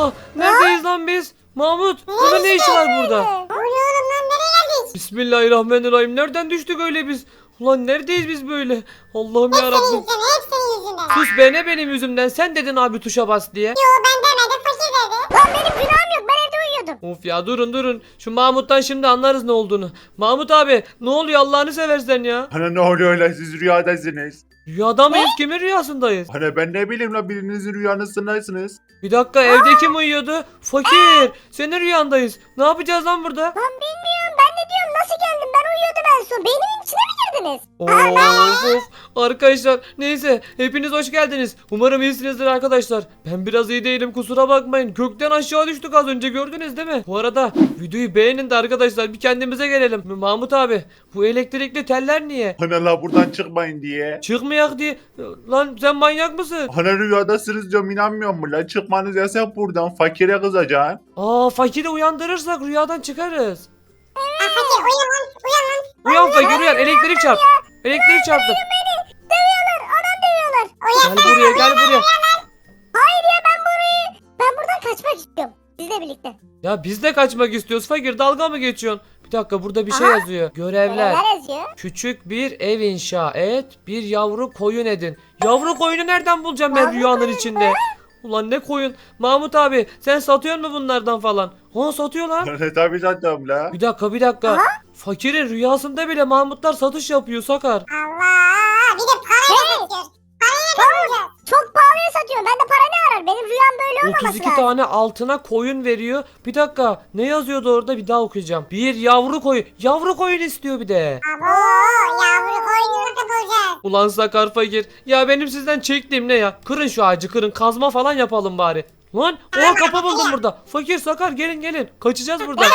Aa neredeyiz lan biz? Mahmut bunun ne işi var burada? Bu ne oğlum lan nereye geldik? Bismillahirrahmanirrahim. Nereden düştük öyle biz? Ulan neredeyiz biz böyle? Allah'ım ya Senin Rabbim. yüzünden hep senin yüzünden. Sus be ne benim yüzümden. Sen dedin abi tuşa bas diye. Yo ben demedim fakir dedi. Lan benim günahım ben uyuyordum. Of ya durun durun. Şu Mahmut'tan şimdi anlarız ne olduğunu. Mahmut abi ne oluyor Allah'ını seversen ya. Hani ne oluyor lan siz rüyadasınız? Rüyada mıyız? Kimin rüyasındayız? Hani ben ne bileyim lan birinizin rüyanısındaysınız. Bir dakika evde kim uyuyordu? Fakir. Senin rüyandayız. Ne yapacağız lan burada? Lan bilmiyorum ben de diyorum nasıl geldim ben uyuyordum en son. Beynimin içine mi girdiniz? Of of. Arkadaşlar neyse hepiniz hoş geldiniz. Umarım iyisinizdir arkadaşlar. Ben biraz iyi değilim kusura bakmayın. Gökten aşağı düştük az önce gördünüz değil mi? Bu arada videoyu beğenin de arkadaşlar bir kendimize gelelim. Mahmut abi bu elektrikli teller niye? Hani la buradan çıkmayın diye. Çıkmayak diye. Lan sen manyak mısın? Hani rüyadasınız diyorum inanmıyor mu lan? Çıkmanız yasak buradan fakire kızacaksın. Aa fakiri uyandırırsak rüyadan çıkarız. Ha fakir uyan lan uyan lan. Uyan fakir uyan elektrik çarp. Elektrik çarptı. Dövüyorlar adam dövüyorlar. Uyan. Gel buraya gel buraya. Hayır ya ben burayı. Ben buradan kaçmak istiyorum. Sizle birlikte. Ya biz de kaçmak istiyoruz fakir dalga mı geçiyorsun? Bir dakika burada bir şey Aha. yazıyor. Görevler. Görevler yazıyor. Küçük bir ev inşa et. Bir yavru koyun edin. Yavru koyunu nereden bulacağım ben Yavru rüyanın koyun içinde? Ulan ne koyun? Mahmut abi sen satıyor mu bunlardan falan? Ha satıyor lan. Hani tabii satıyorum la. Bir dakika bir dakika. Fakirin rüyasında bile Mahmutlar satış yapıyor Sakar. Allah bir de parayla satıyor. Satıyor. Çok pahalıya satıyor. Ben de para ne arar? Benim rüyam böyle olmaması 32 lazım. tane altına koyun veriyor. Bir dakika ne yazıyordu orada bir daha okuyacağım. Bir yavru koyun. Yavru koyun istiyor bir de. Abo yavru koyunu nasıl bulacağız? Ulan Sakar fakir. Ya benim sizden çektiğim ne ya? Kırın şu ağacı kırın. Kazma falan yapalım bari. Lan o kapı buldum burada. Fakir Sakar gelin gelin. Kaçacağız buradan.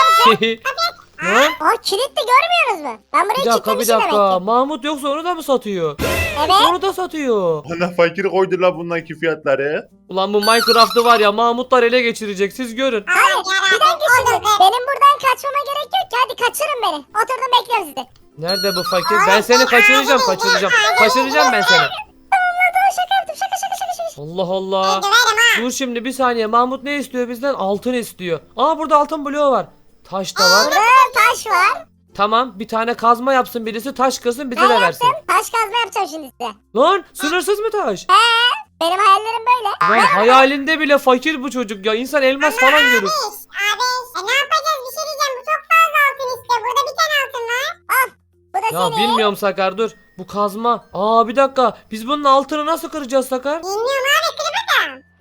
Lan Aa kilitli görmüyorsunuz mu? Ben burayı bir dakika bir kilitlemişim dakika. ki. Mahmut yoksa onu da mı satıyor? Evet. Onu da satıyor. Hani fakir koydular bundaki fiyatları. Ulan bu Minecraft'ı var ya Mahmutlar ele geçirecek. Siz görün. Hayır bir dakika şimdi. Benim buradan kaçmama gerek yok ki. Hadi kaçırın beni. Oturdum bekliyorum sizi. Nerede bu fakir? Ben seni kaçıracağım kaçıracağım. Kaçıracağım ben seni. Tamam şaka yaptım şaka şaka şaka şaka. Allah Allah. Dur şimdi bir saniye. Mahmut ne istiyor bizden? Altın istiyor. Aa burada altın bloğu var. Taş da var. Taş var. Tamam bir tane kazma yapsın birisi taş kazsın bize Ben de versin. yaptım. Taş kazma yapacağım şimdi size. Lan sınırsız mı taş? Benim hayallerim böyle. Lan hayalinde bile fakir bu çocuk ya. İnsan elmas falan görür. Abi e, ne yapacağız bir şey diyeceğim. Bu çok fazla altın istiyor. Burada bir tane altın var. Al. Bu da Ya senin. bilmiyorum Sakar dur. Bu kazma. Aa bir dakika. Biz bunun altını nasıl kıracağız Sakar? Bilmiyorum abi.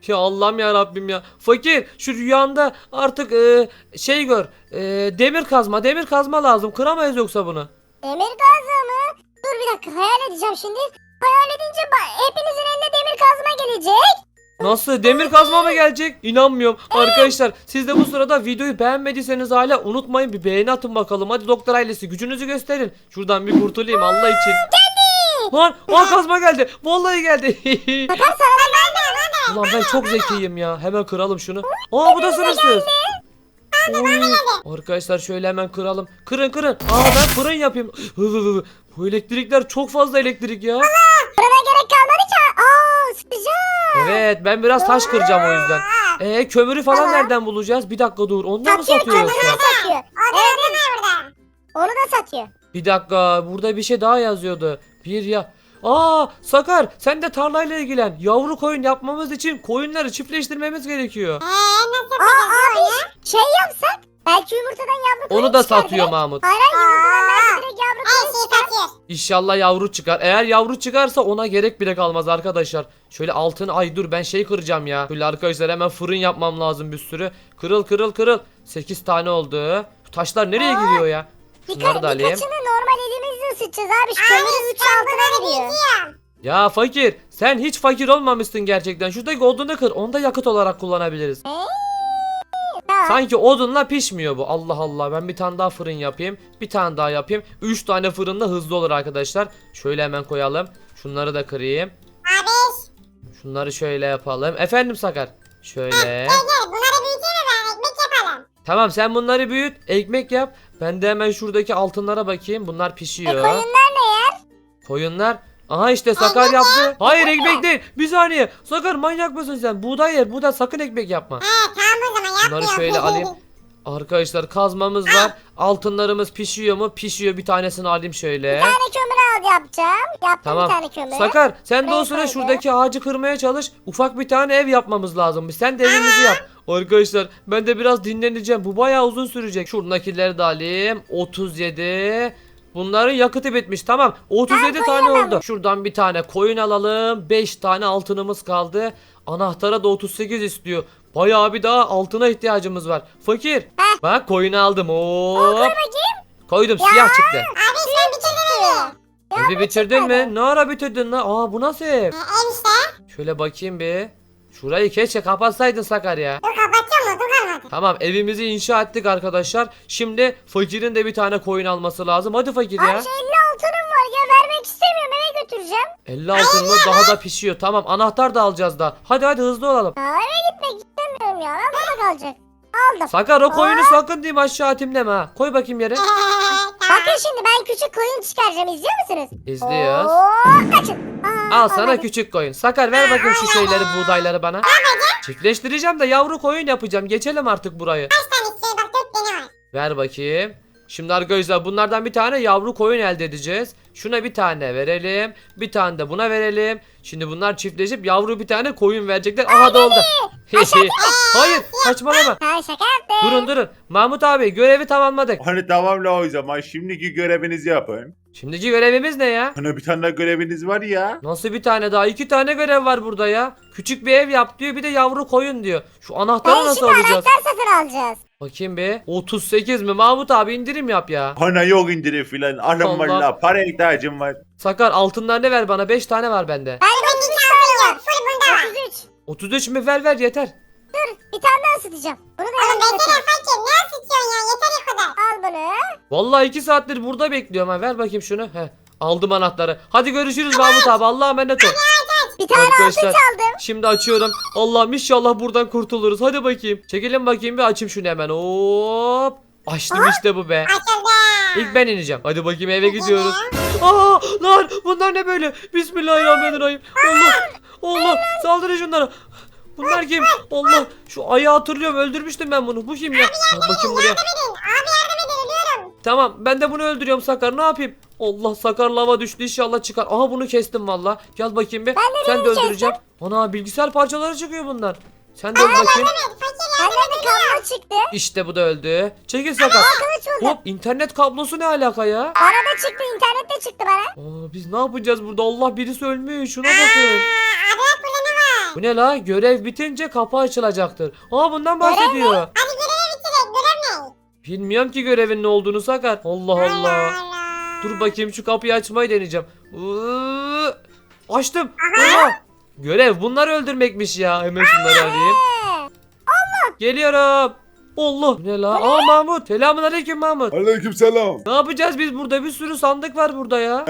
Ya Allah'ım ya Rabbim ya. Fakir şu rüyanda artık e, şey gör. E, demir kazma. Demir kazma lazım. Kıramayız yoksa bunu. Demir kazma mı? Dur bir dakika hayal edeceğim şimdi. Hayal edince hepinizin eline demir kazma gelecek. Nasıl? Demir kazma mı gelecek? İnanmıyorum. Arkadaşlar siz de bu sırada videoyu beğenmediyseniz hala unutmayın bir beğeni atın bakalım. Hadi doktor ailesi gücünüzü gösterin. Şuradan bir kurtulayım Allah için. Lan aa kazma geldi. Vallahi geldi. Bakar sana Ulan ben çok zekiyim ya. Hemen kıralım şunu. Aa bu da sınırsız. Oy. Arkadaşlar şöyle hemen kıralım. Kırın kırın. Aa ben fırın yapayım. Hı, hı, hı. Bu elektrikler çok fazla elektrik ya. Fırına gerek kalmadı ki. Aa sıcak. Evet ben biraz taş kıracağım o yüzden. Ee kömürü falan nereden bulacağız? Bir dakika dur. Ondan mı Satıyor yoksa? satıyor. O da ne burada? Onu da satıyor. Bir dakika burada bir şey daha yazıyordu. Bir ya. Aa Sakar sen de tarlayla ilgilen. Yavru koyun yapmamız için koyunları çiftleştirmemiz gerekiyor. Eee nasıl yapacağız abi? Şey yapsak belki yumurtadan yavru koyun Onu da çıkar satıyor direkt. Mahmut. Hayır hayır yumurtadan belki direkt yavru koyun çıkar. satıyor. İnşallah yavru çıkar. Eğer yavru çıkarsa ona gerek bile kalmaz arkadaşlar. Şöyle altın ay dur ben şey kıracağım ya. Şöyle arkadaşlar hemen fırın yapmam lazım bir sürü. Kırıl kırıl kırıl. 8 tane oldu. Bu taşlar nereye gidiyor ya? Şunları da alayım. birkaçını normal elimizle ısıtacağız abi. Şu kömürü 3 altına veriyor. Ya fakir sen hiç fakir olmamışsın gerçekten. Şuradaki odunu kır. Onu da yakıt olarak kullanabiliriz. Tamam. Sanki odunla pişmiyor bu. Allah Allah. Ben bir tane daha fırın yapayım. Bir tane daha yapayım. 3 tane fırında hızlı olur arkadaşlar. Şöyle hemen koyalım. Şunları da kırayım. Abi Şunları şöyle yapalım. Efendim Sakar. Şöyle. gel bunları büyüteyim mi ben ekmek yapalım. Tamam sen bunları büyüt. Ekmek yap. Ben de hemen şuradaki altınlara bakayım. Bunlar E pişiyor. koyunlar ne yer? Koyunlar. Aha işte Sakar yaptı. Hayır ekmek değil. Bir saniye. Sakar manyak mısın sen? Buğday yer. Buğday sakın ekmek yapma. He tamam o zaman yapmıyor. Bunları şöyle alayım. Arkadaşlar kazmamız var. Altınlarımız pişiyor mu? Pişiyor. Bir tanesini alayım şöyle. Bir tane kömür al yapacağım. Yaptım Tamam. bir tane kömür. Sakar sen de o Buraya sıra koydum. şuradaki ağacı kırmaya çalış. Ufak bir tane ev yapmamız lazım. Sen de evimizi yap. Arkadaşlar ben de biraz dinleneceğim. Bu bayağı uzun sürecek. Şuradakileri de alayım. 37. Bunların yakıtı bitmiş. Tamam. 37 tane koyamam. oldu. Şuradan bir tane koyun alalım. 5 tane altınımız kaldı. Anahtara da 38 istiyor. Bayağı bir daha altına ihtiyacımız var. Fakir. Heh. Bak koyunu aldım. Hop. Koydum siyah çıktı. Abi sen bitirdim evi. Evi bitirdin mi? Ne ara bitirdin lan? Aa bu nasıl ev? He, ev işte. Şöyle bakayım bir. Şurayı keşke kapatsaydın Sakar ya. Dur kapatacağım mı? Dur kalmadı. Tamam evimizi inşa ettik arkadaşlar. Şimdi fakirin de bir tane koyun alması lazım. Hadi fakir Abi ya. şu 50 altınım var ya vermek istemiyorum eve götüreceğim. 50 altın mı? Daha da pişiyor. Tamam anahtar da alacağız da. Hadi hadi hızlı olalım. Aa, eve gitmek istemiyorum ya ben burada kalacak. Aldım. Sakar o koyunu sakın diyeyim aşağı atimleme ha. Koy bakayım yere. tamam. Bakın şimdi ben küçük koyun çıkaracağım izliyor musunuz? İzliyoruz. Oo, kaçın. Aa, Al sana küçük koyun. Sakar ver bakayım şu şeyleri buğdayları bana. Çiftleştireceğim de yavru koyun yapacağım. Geçelim artık burayı. Kaç tane istiyor? Bak dört tane var. Ver bakayım. Şimdi arkadaşlar bunlardan bir tane yavru koyun elde edeceğiz. Şuna bir tane verelim. Bir tane de buna verelim. Şimdi bunlar çiftleşip yavru bir tane koyun verecekler. Aha da oldu. Hayır saçmalama. Ha şaka yaptım. Durun durun. Mahmut abi görevi tamamladık. Hani tamam la o zaman şimdiki görevinizi yapın. Şimdiki görevimiz ne ya? Hani bir tane daha göreviniz var ya. Nasıl bir tane daha? İki tane görev var burada ya. Küçük bir ev yap diyor bir de yavru koyun diyor. Şu anahtarı Ben nasıl şimdi alacağız? anahtar satın alacağız. Bakayım bir. 38 mi? Mahmut abi indirim yap ya. Hani yok indirim filan. Alın Allah. valla para ihtiyacım var. Sakar altınlarını ver bana. 5 tane var bende. Ben de iki 33 tane altın var. yok. Full bunda var. 33. 33 mi? Ver ver yeter. Dur bir tane daha ısıtacağım. Bunu da Oğlum yanına versene götür. fakir. Ne ısıtıyorsun ya? Yeter o kadar. Al bunu. Vallahi 2 saattir burada bekliyorum ha. Ver bakayım şunu. Heh. Aldım anahtarı. Hadi görüşürüz Mahmut abi. Allah'a emanet ol. Bir tane altın Arkadaşlar. çaldım. Şimdi açıyorum. Allah'ım inşallah buradan kurtuluruz. Hadi bakayım. Çekilin bakayım bir açayım şunu hemen. Hop. Açtım işte bu be. Açıldı. İlk ben ineceğim. Hadi bakayım eve gidiyoruz. Aa lan bunlar ne böyle? Bismillahirrahmanirrahim. Allah Allah saldırın şunlara. Bunlar kim? Allah şu ayı hatırlıyorum öldürmüştüm ben bunu. Bu kim ya? Buraya. Yardım edin. Abi yardım edin. Ölüyorum. Tamam ben de bunu öldürüyorum Sakar ne yapayım? Allah Sakar lava düştü inşallah çıkar. Aha bunu kestim valla. Gel bakayım bir. Ben de Sen de öldüreceğim. Ana bilgisayar parçaları çıkıyor bundan. Sen de öl bakayım. Fakir yardım Benden bir kablo çıktı. İşte bu da öldü. Çekil Sakar. Kılıç buldum. Hop internet kablosu ne alaka ya? Bana da çıktı internette çıktı bana. Aa, biz ne yapacağız burada? Allah birisi ölmüş. Şuna bakın. Aa, abi bak burada ne? Bu ne la? Görev bitince kapı açılacaktır. Aa bundan bahsediyor. Hadi görevi bitirek. Görev ne? Bilmiyorum ki görevin ne olduğunu Sakar. Allah Allah. Allah. Dur bakayım şu kapıyı açmayı deneyeceğim. Iıı, Açtım. Aha. Görev bunları öldürmekmiş ya. Hemen şunları alayım. Ee, Geliyorum. Allah. Bu ne la? Aa Mahmut. Selamun aleyküm Mahmut. Aleykümselam. Ne yapacağız biz burada? Bir sürü sandık var burada ya.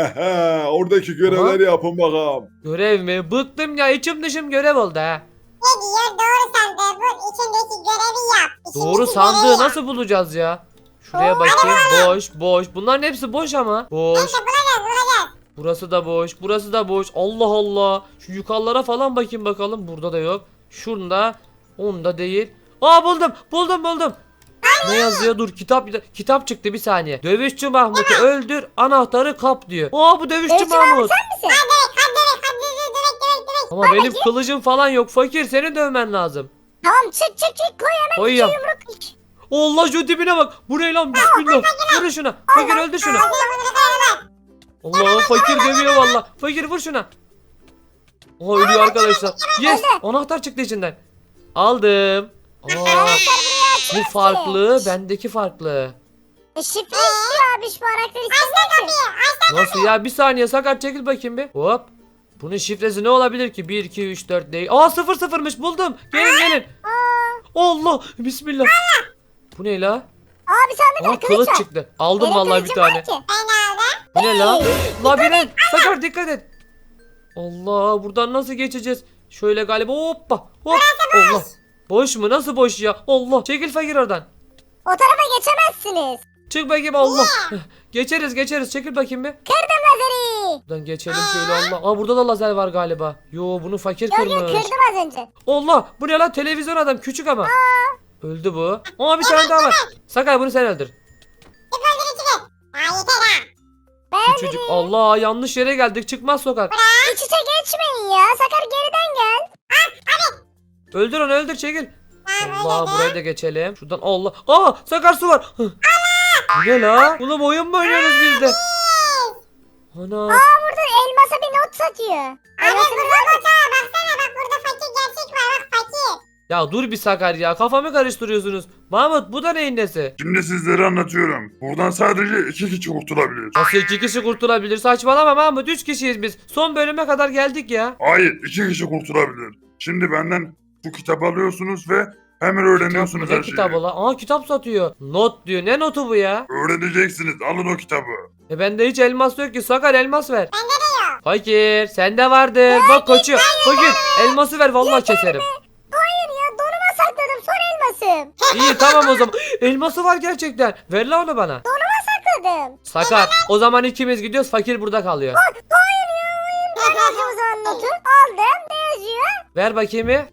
Oradaki görevleri yapın bakalım. Görev mi? Bıktım ya. içim dışım görev oldu ha. Ne diyor? Doğru sandığı bul. içindeki görevi yap. İçindeki Doğru görevi sandığı yap. nasıl bulacağız ya? Şuraya bakayım. Boş, boş. Bunların hepsi boş ama. Boş. Neyse bulacağız bulacağız. Burası da boş. Burası da boş. Allah Allah. Şu yukarılara falan bakayım bakalım. Burada da yok. Şurada. Onda değil. Aa buldum. Buldum buldum. Ne yazıyor? Dur kitap kitap çıktı bir saniye. Dövüşçü Mahmut'u öldür, anahtarı kap diyor. Aa bu dövüşçü Dövüşçü Mahmut Mahmut. sen misin? Hadi hadi hadi hadi direkt direkt direkt. Ama benim kılıcım falan yok. Fakir seni dövmen lazım. Tamam çık çık çık koy hemen Koyuyorum. iki yumruk. Allah şu dibine bak. Bu ne lan? Bismillah. Vur şuna. Fakir öldür şunu. Allah fakir dövüyor valla. Fakir vur şuna. Oha ölüyor arkadaşlar. Yes. Anahtar çıktı içinden. Aldım. Aa, bu farklı. Bendeki farklı. E, şifre istiyor abi şu anahtarı istemiyor ki. Nasıl ya? Bir saniye sakat çekil bakayım bir. Hop. Bunun şifresi ne olabilir ki? 1, 2, 3, 4 değil. Aa 0 sıfırmış buldum. Gelin gelin. Allah. Bismillah. Bu ne la? Abi sende Aa de kılıç kılıç var. çıktı. Aldım Benim vallahi bir kılıcım var tane. ki. Ben aldım. Bu ne la? Labirent. Sakar dikkat et. Allah buradan nasıl geçeceğiz? Şöyle galiba hoppa. Hop. Allah. Boş mu? Nasıl boş ya? Allah. Çekil fakir oradan. O tarafa geçemezsiniz. Çık bakayım Allah. Geçeriz geçeriz. Çekil bakayım bir. Kırdım lazeri. Buradan geçelim şöyle Allah. Aa burada da lazer var galiba. Yo bunu fakir Yok yok kırmış. kırdım az önce. Allah bu ne lan televizyon adam küçük ama. Öldü bu. Aa bir tane daha var. Sakar bunu sen öldür. Ben Küçücük. Allah yanlış yere geldik çıkmaz sokak. iç içe geçmeyin ya. Sakar geriden gel. Öldür onu öldür çekil. Allah buraya da geçelim. Şuradan Allah. Aa Sakar su var. Ne la? Oğlum oyun mu oynuyoruz biz de? Ana. Aa burada elmasa bir not satıyor. Abi bu robot ha baksana bak burada fakir gerçek var bak fakir. Ya dur bir Sakar ya kafamı karıştırıyorsunuz. Mahmut bu da neyin nesi? Şimdi sizlere anlatıyorum. Buradan sadece iki kişi kurtulabilir. Nasıl iki kişi kurtulabilir? Saçmalama Mahmut. Üç kişiyiz biz. Son bölüme kadar geldik ya. Hayır iki kişi kurtulabilir. Şimdi benden bu kitabı alıyorsunuz ve hemen öğreniyorsunuz ne her şeyi. kitabı la? Aa kitap satıyor. Not diyor. Ne notu bu ya? Öğreneceksiniz. Alın o kitabı. E bende hiç elmas yok ki. Sakar elmas ver. Bende de yok. Fakir sende vardır. Bak koçu. Fakir elması ver vallahi keserim. Hayır ya donuma sakladım son elmasım. İyi tamam o zaman. Elması var gerçekten. Ver la onu bana. Sakladım. Sakar o zaman ikimiz gidiyoruz. Fakir burada kalıyor. Hayır ya hayır. Ben o zaman notu. Aldım. Ne yazıyor? Ver bakayım bir. Ee,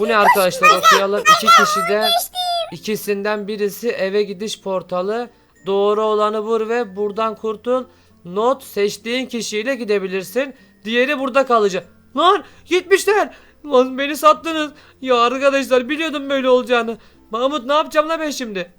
Bu ne arkadaşlar okuyalım. İki kişiden ikisinden birisi eve gidiş portalı. Doğru olanı vur ve buradan kurtul. Not seçtiğin kişiyle gidebilirsin. Diğeri burada kalacak. Lan gitmişler. Lan beni sattınız. Ya arkadaşlar biliyordum böyle olacağını. Mahmut ne yapacağım lan ben şimdi?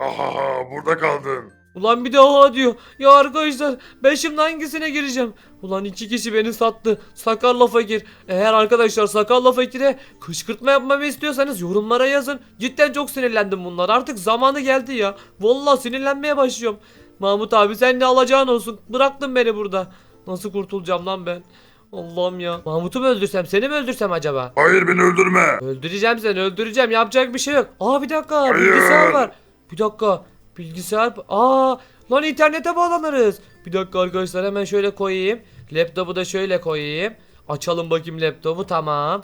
Ahaha burada kaldın. Ulan bir daha diyor. Ya arkadaşlar ben şimdi hangisine gireceğim? Ulan iki kişi beni sattı. Sakarla fakir. Eğer arkadaşlar sakarla fakire kışkırtma yapmamı istiyorsanız yorumlara yazın. Cidden çok sinirlendim bunlar. Artık zamanı geldi ya. Vallahi sinirlenmeye başlıyorum. Mahmut abi sen ne alacağın olsun. Bıraktın beni burada. Nasıl kurtulacağım lan ben? Allah'ım ya. Mahmut'u mu öldürsem seni mi öldürsem acaba? Hayır beni öldürme. Öldüreceğim seni öldüreceğim yapacak bir şey yok. Aa bir dakika Hayır. bilgisayar var. Bir dakika bilgisayar. Aa lan internete bağlanırız. Bir dakika arkadaşlar hemen şöyle koyayım. Laptopu da şöyle koyayım. Açalım bakayım laptopu tamam.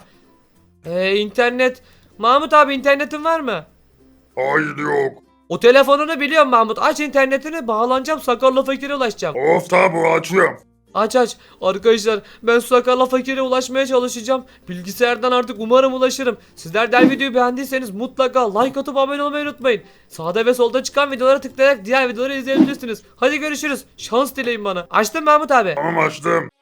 Ee, internet. Mahmut abi internetin var mı? Hayır yok. O telefonunu biliyorum Mahmut. Aç internetini bağlanacağım sakarla fakire ulaşacağım. Of tabi açıyorum. Aç aç. Arkadaşlar ben su sakarla fakire ulaşmaya çalışacağım. Bilgisayardan artık umarım ulaşırım. Sizler de videoyu beğendiyseniz mutlaka like atıp abone olmayı unutmayın. Sağda ve solda çıkan videolara tıklayarak diğer videoları izleyebilirsiniz. Hadi görüşürüz. Şans dileyin bana. Açtın Mahmut abi. Tamam açtım.